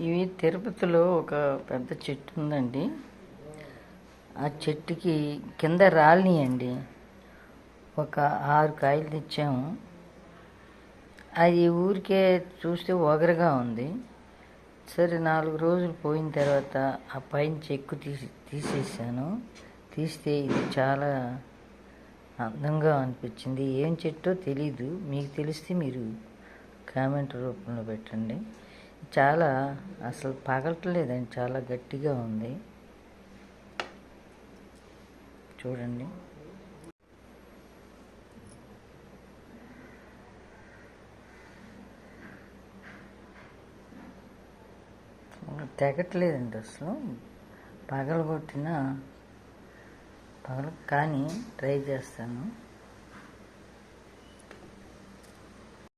ఇవి తిరుపతిలో ఒక పెద్ద చెట్టు ఉందండి. ఆ చెట్టుకి కింద రాలినాయండి ఒక ఆరు కాయలు తెచ్చాము. అది ఊరికే చూస్తే ఒగరుగా ఉంది. సరే నాలుగు రోజులు పోయిన తర్వాత ఆ పైన చెక్కు తీసి తీసేసాను. తీస్తే ఇది చాలా అందంగా అనిపించింది. ఏం చెట్టో తెలీదు. మీకు తెలిస్తే మీరు కామెంట్ రూపంలో పెట్టండి. చాలా అసలు పగలట్లేదండి చాలా గట్టిగా ఉంది. చూడండి. తెగట్లేదండి అసలు. పగలగొట్టిన పగల కానీ ట్రై చేస్తాను.